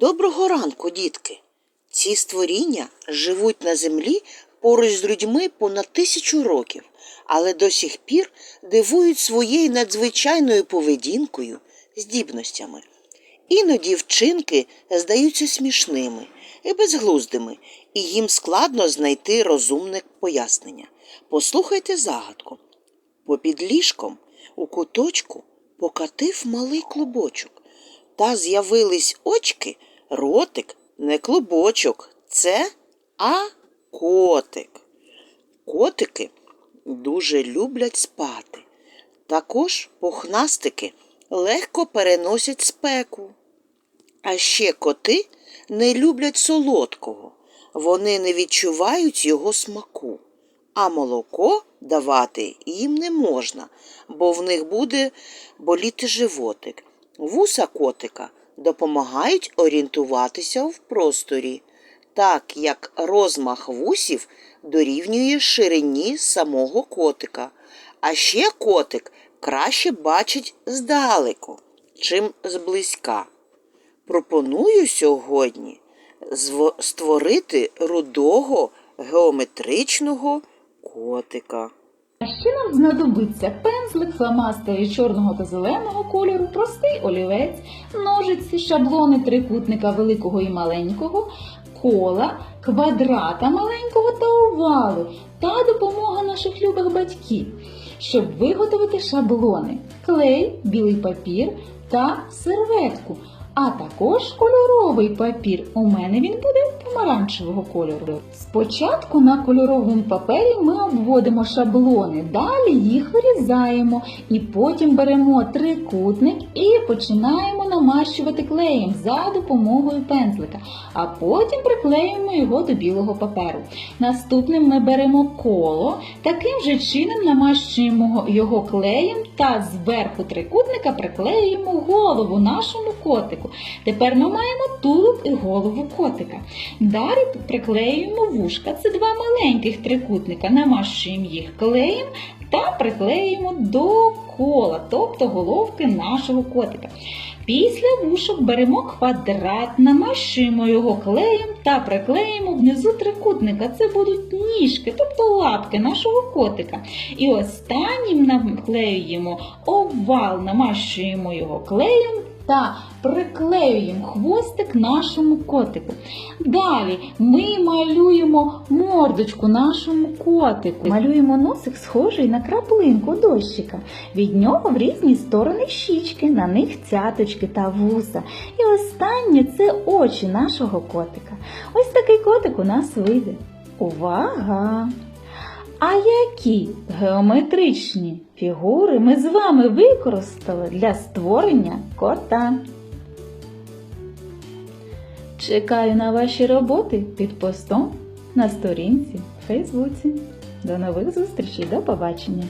Доброго ранку, дітки! Ці створіння живуть на землі поруч з людьми понад тисячу років, але до сих пір дивують своєю надзвичайною поведінкою, здібностями. Іноді вчинки здаються смішними і безглуздими, і їм складно знайти розумне пояснення. Послухайте загадку. Попід ліжком у куточку покатив малий клубочок. Та з'явились очки, ротик, не клубочок. Це а котик. Котики дуже люблять спати. Також пухнастики легко переносять спеку. А ще коти не люблять солодкого. Вони не відчувають його смаку. А молоко давати їм не можна, бо в них буде боліти животик. Вуса котика допомагають орієнтуватися в просторі, так як розмах вусів дорівнює ширині самого котика. А ще котик краще бачить здалеку, чим зблизька. Пропоную сьогодні створити рудого геометричного котика. А ще нам знадобиться пензлик, фломастери чорного та зеленого кольору, простий олівець, ножиці, шаблони трикутника великого і маленького, кола, квадрата маленького та овали та допомога наших любих батьків, щоб виготовити шаблони, клей, білий папір та серветку. А також кольоровий папір. У мене він буде помаранчевого кольору. Спочатку на кольоровому папері ми обводимо шаблони, далі їх вирізаємо і потім беремо трикутник і починаємо намащувати клеєм за допомогою пензлика, а потім приклеюємо його до білого паперу. Наступним ми беремо коло, таким же чином намащуємо його клеєм та зверху трикутника приклеюємо голову нашому котику. Тепер ми маємо тулуб і голову котика. Далі приклеюємо вушка. Це два маленьких трикутника. Намащуємо їх клеєм та приклеюємо до кола, тобто головки нашого котика. Після вушок беремо квадрат, намащуємо його клеєм та приклеїмо внизу трикутника. Це будуть ніжки, тобто лапки нашого котика. І останнім наклеюємо овал, намащуємо його клеєм та приклеюємо хвостик нашому котику. Далі ми малюємо мордочку нашому котику. Малюємо носик, схожий на краплинку дощика. Від нього в різні сторони щічки, на них цяточки та вуса. І останнє це очі нашого котика. Ось такий котик у нас вийде. Увага! А які геометричні фігури ми з вами використали для створення кота? Чекаю на ваші роботи під постом на сторінці в Фейсбуці. До нових зустрічей, до побачення!